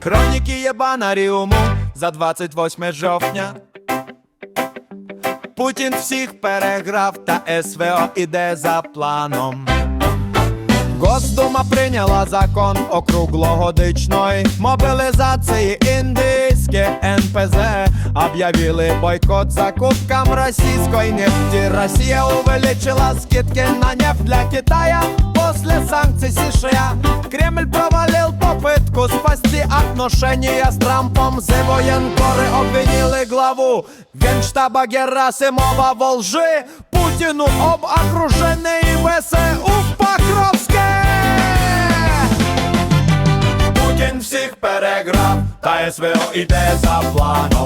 Хроніки Єбанаріуму за 28 жовтня. Путін всіх переграв, та СВО іде за планом. Госдума прийняла закон округлогодичної мобілізації індійське НПЗ об'явили бойкот закупкам російської нефті. Росія увеличила скидки на нефть для Китая после санкций США. Кремль провалил попытку спасти отношения с Трампом. За военкоры обвинили главу Генштаба Герасимова во лжи. Путину об окружении ВСУ в Покровске Путін всіх переграв, та СВО іде за планом.